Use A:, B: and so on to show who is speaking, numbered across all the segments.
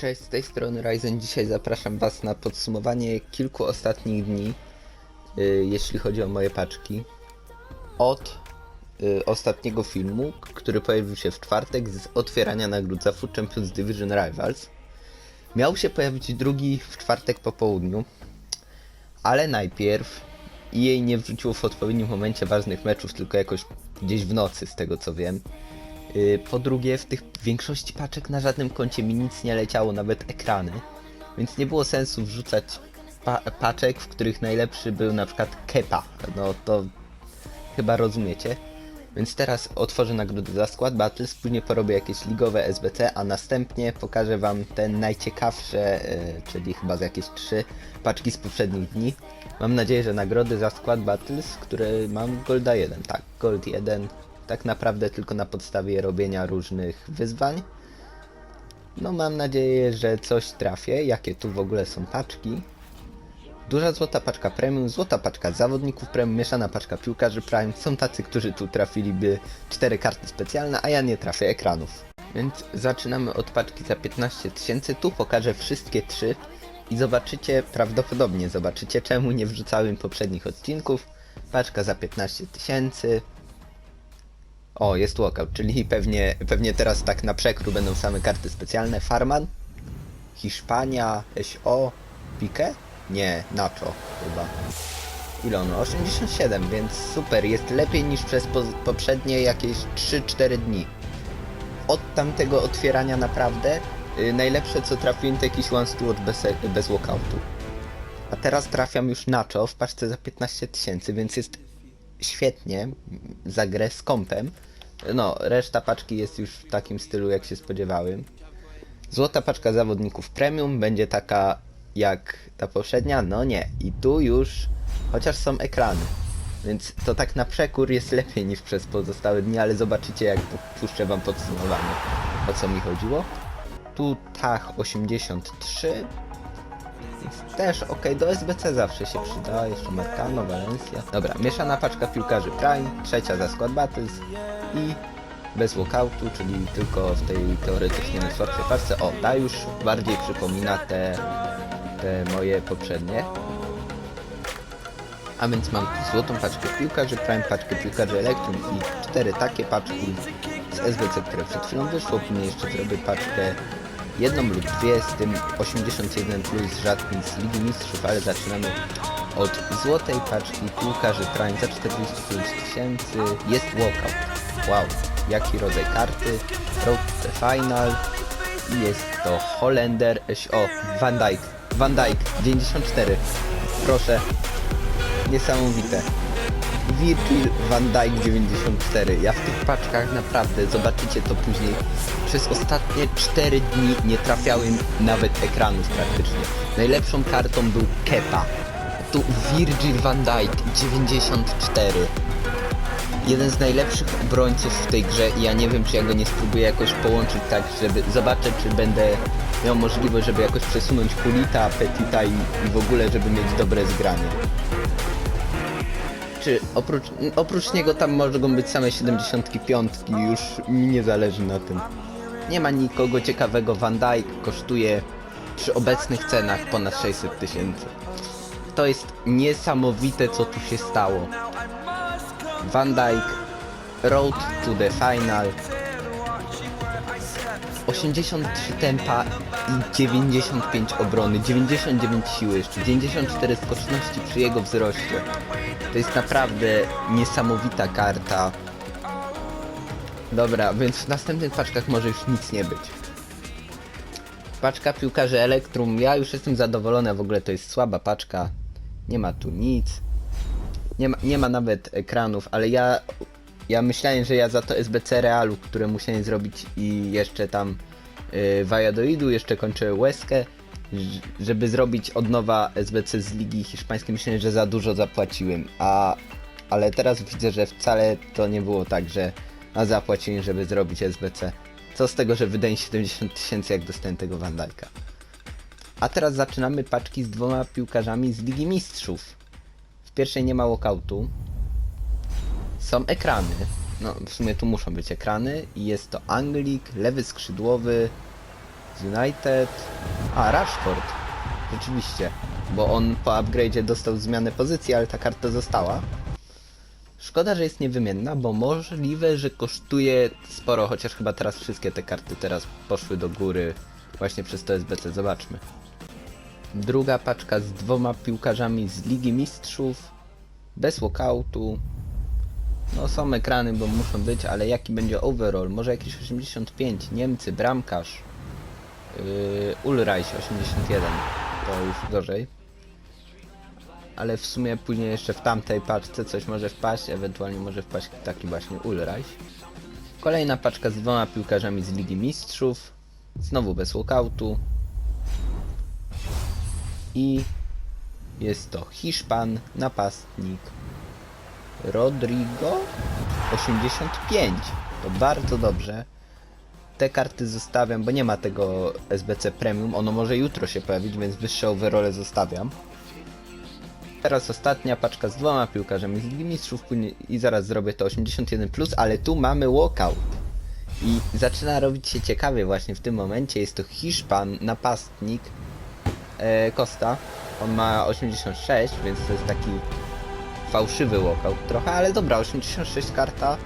A: Cześć, z tej strony Ryzen. Dzisiaj zapraszam Was na podsumowanie kilku ostatnich dni, y, jeśli chodzi o moje paczki. Od y, ostatniego filmu, który pojawił się w czwartek z otwierania nagród za Food Champions Division Rivals. Miał się pojawić drugi w czwartek po południu, ale najpierw jej nie wrzuciło w odpowiednim momencie ważnych meczów, tylko jakoś gdzieś w nocy, z tego co wiem. Y, Po drugie, w tych większości paczek na żadnym koncie mi nic nie leciało, nawet ekrany, więc nie było sensu wrzucać pa paczek, w których najlepszy był na przykład Kepa. No to chyba rozumiecie. Więc teraz otworzę nagrody za Squad Battles, później porobię jakieś ligowe SBC, a następnie pokażę wam te najciekawsze, y, czyli chyba z jakieś trzy paczki z poprzednich dni. Mam nadzieję, że nagrody za Squad Battles, które mam Golda 1, tak, Gold 1, tak naprawdę tylko na podstawie robienia różnych wyzwań. No mam nadzieję, że coś trafię. Jakie tu w ogóle są paczki? Duża złota paczka premium, złota paczka zawodników premium, mieszana paczka piłkarzy prime. Są tacy, którzy tu trafiliby cztery karty specjalne, a ja nie trafię ekranów. Więc zaczynamy od paczki za 15 tysięcy. Tu pokażę wszystkie trzy i zobaczycie, prawdopodobnie zobaczycie, czemu nie wrzucałem poprzednich odcinków. Paczka za 15 tysięcy. O, jest walkout, czyli pewnie, pewnie teraz tak na przekrój będą same karty specjalne. Farman, Hiszpania, SO, Pique? Nie, Nacho chyba. Ile on? ma? 87, więc super, jest lepiej niż przez po, poprzednie jakieś 3-4 dni. Od tamtego otwierania naprawdę y, najlepsze co trafiłem to jakiś one steward bez, bez walkoutu. A teraz trafiam już Nacho w paczce za 15 tysięcy, więc jest świetnie za grę z kompem. No, reszta paczki jest już w takim stylu, jak się spodziewałem. Złota paczka zawodników premium będzie taka jak ta poprzednia? No nie. I tu już, chociaż są ekrany. Więc to tak na przekór jest lepiej niż przez pozostałe dni, ale zobaczycie jak puszczę wam podsumowanie. O co mi chodziło? Tu Tach 83. Też ok, do SBC zawsze się przyda, jeszcze Marcano, Valencia. Dobra, mieszana paczka piłkarzy Prime, trzecia za Squad Battles i bez walkoutu, czyli tylko w tej teoretycznie najsłabszej paczce. O, ta już bardziej przypomina te, te moje poprzednie. A więc mam złotą paczkę piłkarzy Prime, paczkę piłkarzy Electrum i cztery takie paczki z SBC, które przed chwilą wyszło. Później jeszcze zrobię paczkę jedną lub dwie z tym 81 plus rzadkim z Ligi Mistrzów, ale zaczynamy od złotej paczki piłkarzy Prime za 45 tysięcy. Jest walkout. Wow, jaki rodzaj karty. Road to final. I jest to Holender. O, Van Dijk. Van Dijk 94. Proszę. Niesamowite. Virgil van Dijk 94. Ja w tych paczkach naprawdę, zobaczycie to później, przez ostatnie 4 dni nie trafiałem nawet ekranów praktycznie. Najlepszą kartą był Kepa. Tu Virgil van Dijk 94. Jeden z najlepszych obrońców w tej grze i ja nie wiem czy ja go nie spróbuję jakoś połączyć tak, żeby zobaczę czy będę miał możliwość, żeby jakoś przesunąć Kulita, Petita i, i w ogóle, żeby mieć dobre zgranie oprócz, oprócz niego tam mogą być same 75, już mi nie zależy na tym. Nie ma nikogo ciekawego, Van Dijk kosztuje przy obecnych cenach ponad 600 tysięcy. To jest niesamowite co tu się stało. Van Dijk, Road to the Final, 83 tempa i 95 obrony, 99 siły jeszcze, 94 skoczności przy jego wzroście. To jest naprawdę niesamowita karta. Dobra, więc w następnych paczkach może już nic nie być. Paczka piłkarzy Elektrum, ja już jestem zadowolony, w ogóle to jest słaba paczka. Nie ma tu nic. Nie ma, nie ma nawet ekranów, ale ja ja myślałem, że ja za to SBC Realu, które musiałem zrobić i jeszcze tam yy, Valladolidu, jeszcze kończę Łeskę, ż- żeby zrobić od nowa SBC z Ligi Hiszpańskiej, myślałem, że za dużo zapłaciłem, a ale teraz widzę, że wcale to nie było tak, że a zapłaciłem, żeby zrobić SBC. Co z tego, że wydaje 70 tysięcy, jak dostałem tego Van Dijk'a. A teraz zaczynamy paczki z dwoma piłkarzami z Ligi Mistrzów. W pierwszej nie ma walkoutu, są ekrany. No, w sumie tu muszą być ekrany i jest to Anglik, lewy skrzydłowy z United. A, Rashford. Rzeczywiście. Bo on po upgrade'zie dostał zmianę pozycji, ale ta karta została. Szkoda, że jest niewymienna, bo możliwe, że kosztuje sporo, chociaż chyba teraz wszystkie te karty teraz poszły do góry właśnie przez to SBC. Zobaczmy. Druga paczka z dwoma piłkarzami z Ligi Mistrzów. Bez walkoutu. No są ekrany, bo muszą być, ale jaki będzie overall? Może jakieś 85, Niemcy, bramkarz. Yy, Ulreich 81, to już gorzej. Ale w sumie później jeszcze w tamtej paczce coś może wpaść, ewentualnie może wpaść taki właśnie Ulreich. Kolejna paczka z dwoma piłkarzami z Ligi Mistrzów. Znowu bez walkoutu. I jest to Hiszpan, napastnik Rodrigo 85. To bardzo dobrze. Te karty zostawiam, bo nie ma tego SBC Premium. Ono może jutro się pojawić, więc wyższe overole zostawiam. Teraz ostatnia paczka z dwoma piłkarzami z Ligi Mistrzów i zaraz zrobię to 81+, plus, ale tu mamy walkout. I zaczyna robić się ciekawie właśnie w tym momencie. Jest to Hiszpan, napastnik e, Costa. On ma 86, więc to jest taki fałszywy walkout trochę, ale dobra, 86 karta.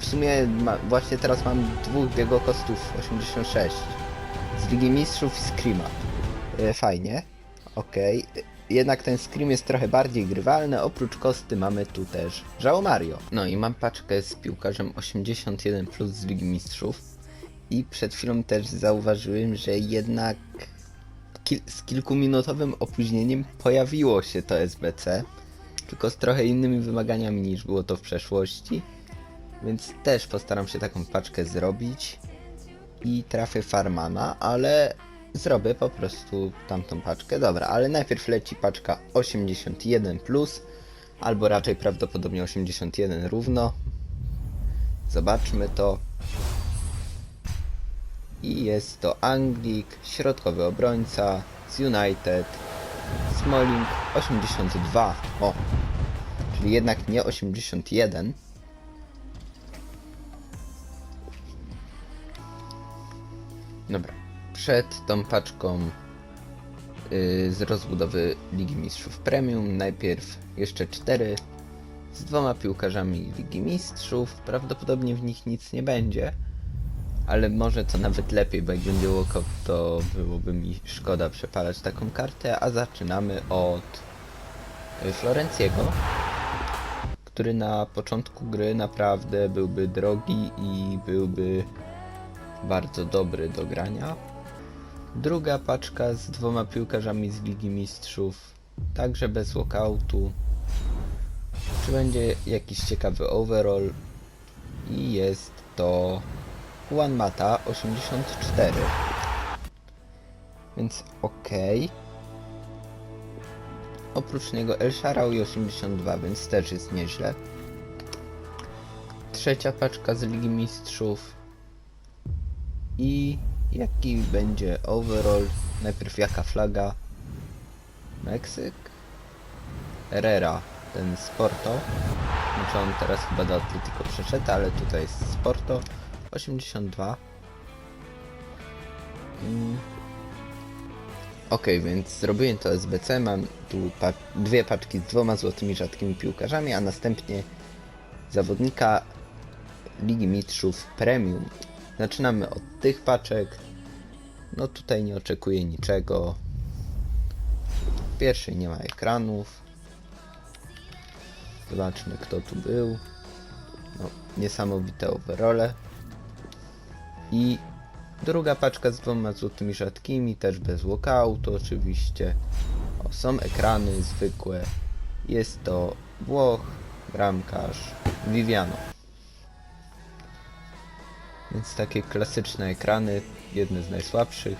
A: W sumie ma, właśnie teraz mam dwóch biegokostów 86. Z Ligi Mistrzów i Screama. E, fajnie. Okej. Jednak ten Scream jest trochę bardziej grywalny. Oprócz kosty mamy tu też Żao Mario. No i mam paczkę z piłkarzem 81 plus z Ligi Mistrzów. I przed chwilą też zauważyłem, że jednak kil z kilkuminutowym opóźnieniem pojawiło się to SBC. Tylko z trochę innymi wymaganiami niż było to w przeszłości. Więc też postaram się taką paczkę zrobić. I trafię Farmana, ale zrobię po prostu tamtą paczkę. Dobra, ale najpierw leci paczka 81, albo raczej prawdopodobnie 81 równo. Zobaczmy to. I jest to Anglik, środkowy obrońca z United, Smalling 82. O, czyli jednak nie 81. Dobra, przed tą paczką yy, z rozbudowy Ligi Mistrzów Premium najpierw jeszcze cztery z dwoma piłkarzami Ligi Mistrzów. Prawdopodobnie w nich nic nie będzie, ale może to nawet lepiej, bo jak będzie walkout, to byłoby mi szkoda przepalać taką kartę. A zaczynamy od y, Florenciego, który na początku gry naprawdę byłby drogi i byłby bardzo dobry do grania. Druga paczka z dwoma piłkarzami z Ligi Mistrzów, także bez walkoutu. Czy będzie jakiś ciekawy overall? I jest to Juan Mata 84. Więc ok. Oprócz niego El Sharawi 82, więc też jest nieźle. Trzecia paczka z Ligi Mistrzów. I jaki będzie overall? Najpierw jaka flaga? Meksyk? Herrera, ten Sporto. Znaczy on teraz chyba do Atletico przeszedł, ale tutaj jest Sporto. 82. Mm. Ok, więc zrobiłem to SBC, mam tu pa dwie paczki z dwoma złotymi rzadkimi piłkarzami, a następnie zawodnika Ligi Mistrzów Premium. Zaczynamy od tych paczek. No tutaj nie oczekuję niczego. W pierwszej nie ma ekranów. Zobaczmy kto tu był. No, niesamowite overole. I druga paczka z dwoma złotymi rzadkimi, też bez walkoutu oczywiście. O, są ekrany zwykłe. Jest to Włoch, bramkarz, Viviano. Więc takie klasyczne ekrany, jedne z najsłabszych.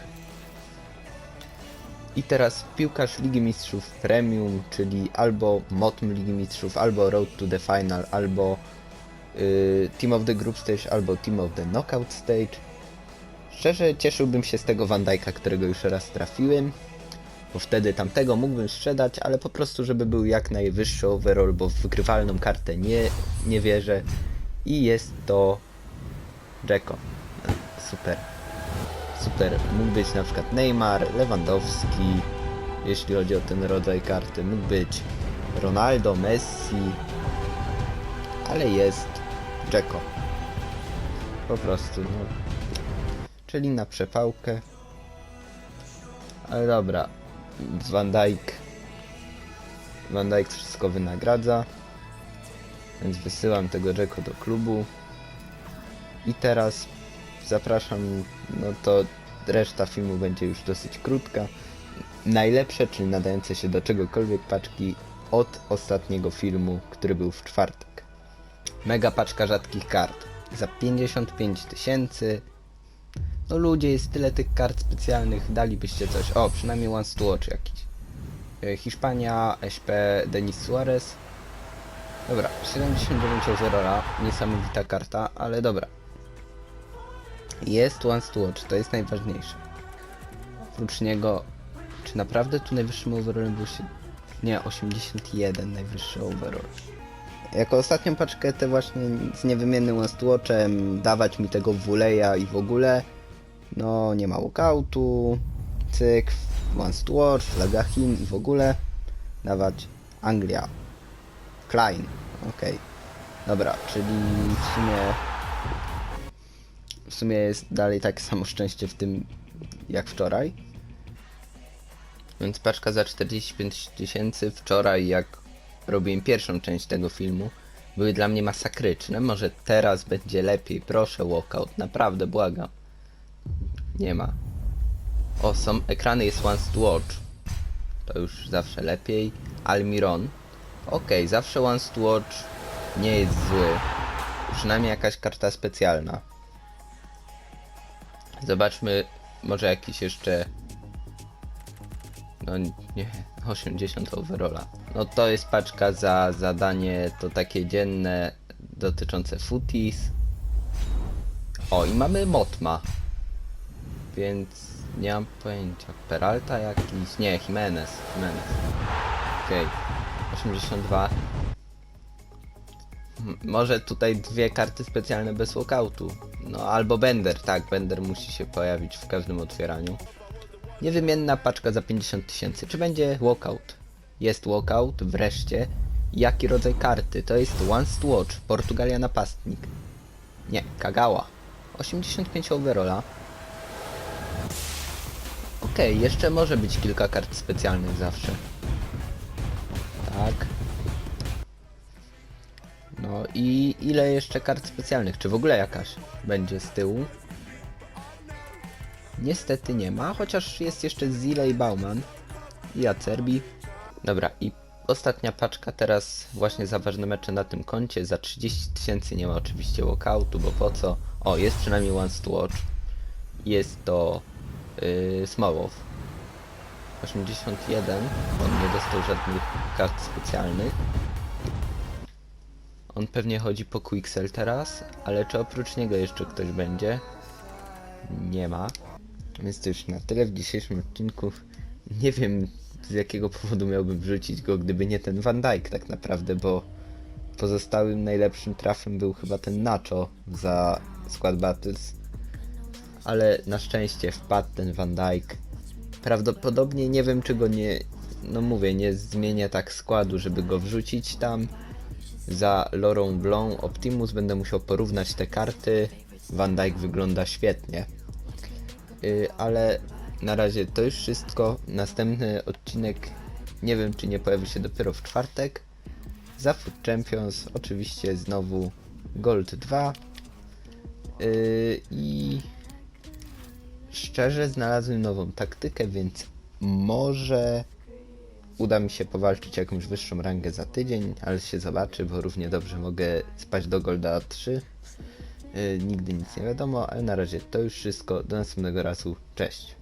A: I teraz piłkarz Ligi Mistrzów Premium, czyli albo MOTM Ligi Mistrzów, albo Road to the Final, albo y, Team of the Group Stage, albo Team of the Knockout Stage. Szczerze cieszyłbym się z tego Van Dijk'a, którego już raz trafiłem, bo wtedy tamtego mógłbym sprzedać, ale po prostu, żeby był jak najwyższy overall, bo w wygrywalną kartę nie, nie wierzę. I jest to Jacko. Super. Super mógł być na przykład Neymar, Lewandowski, jeśli chodzi o ten rodzaj karty, mógł być Ronaldo, Messi, ale jest Dzeko. Po prostu, no. Czyli na przepałkę. Ale dobra, Van Dijk Van Dijk wszystko wynagradza. Więc wysyłam tego Jacko do klubu. I teraz zapraszam, no to reszta filmu będzie już dosyć krótka. Najlepsze, czyli nadające się do czegokolwiek paczki od ostatniego filmu, który był w czwartek. Mega paczka rzadkich kart. Za 55 tysięcy. No ludzie, jest tyle tych kart specjalnych, dalibyście coś. O, przynajmniej Once to Watch jakiś. E, Hiszpania, SP, Denis Suarez. Dobra, 79 overalla, niesamowita karta, ale dobra. Jest Once to Watch, to jest najważniejsze. Oprócz niego, czy naprawdę tu najwyższym overallem był się... Nie, 81 najwyższy overall. Jako ostatnią paczkę te właśnie z niewymiennym Once Watchem, dawać mi tego Wuleja i w ogóle, no nie ma walkoutu, cyk, Once to Watch, flaga Chin i w ogóle, dawać Anglia, Klein, okej. Dobra, czyli w sumie w sumie jest dalej takie samo szczęście w tym jak wczoraj. Więc paczka za 45 tysięcy wczoraj jak robiłem pierwszą część tego filmu były dla mnie masakryczne. Może teraz będzie lepiej, proszę walkout, naprawdę błagam. Nie ma. O, są ekrany, jest Once to Watch. To już zawsze lepiej. Almiron. Okej, zawsze Once to Watch nie jest zły. Przynajmniej jakaś karta specjalna. Zobaczmy, może jakiś jeszcze... No nie, 80 overalla. No to jest paczka za zadanie, to takie dzienne dotyczące footies. O, i mamy Motma. Więc nie mam pojęcia. Peralta jakiś? Nie, Jimenez. Jimenez. Okej. 82. M- Może tutaj dwie karty specjalne bez walkoutu. No albo Bender, tak, Bender musi się pojawić w każdym otwieraniu. Niewymienna paczka za 50 tysięcy. Czy będzie walkout? Jest walkout, wreszcie. Jaki rodzaj karty? To jest Once to Watch, Portugalia napastnik. Nie, Kagawa. 85 overalla. Okej, jeszcze może być kilka kart specjalnych zawsze. I ile jeszcze kart specjalnych? Czy w ogóle jakaś będzie z tyłu? Niestety nie ma, chociaż jest jeszcze Zile i Bauman i Acerbi. Dobra, i ostatnia paczka teraz właśnie za ważne mecze na tym koncie. Za 30 tysięcy nie ma oczywiście walkoutu, bo po co? O, jest przynajmniej Once to Watch. Jest to yy, Smołow. 81. On nie dostał żadnych kart specjalnych. On pewnie chodzi po Quixel teraz, ale czy oprócz niego jeszcze ktoś będzie? Nie ma. Więc to już na tyle w dzisiejszym odcinku. Nie wiem z jakiego powodu miałbym wrzucić go, gdyby nie ten Van Dijk tak naprawdę, bo pozostałym najlepszym trafem był chyba ten Nacho za Squad Battles. Ale na szczęście wpadł ten Van Dijk. Prawdopodobnie nie wiem czy go nie, no mówię, nie zmienię tak składu, żeby go wrzucić tam. Za Laurent Blanc Optimus będę musiał porównać te karty. Van Dijk wygląda świetnie. Yy, ale na razie to już wszystko. Następny odcinek nie wiem czy nie pojawi się dopiero w czwartek. Za Food Champions oczywiście znowu Gold 2. Yy, I szczerze znalazłem nową taktykę, więc może uda mi się powalczyć jakąś wyższą rangę za tydzień, ale się zobaczy, bo równie dobrze mogę spać do Golda 3. Yy, nigdy nic nie wiadomo, ale na razie to już wszystko. Do następnego razu. Cześć.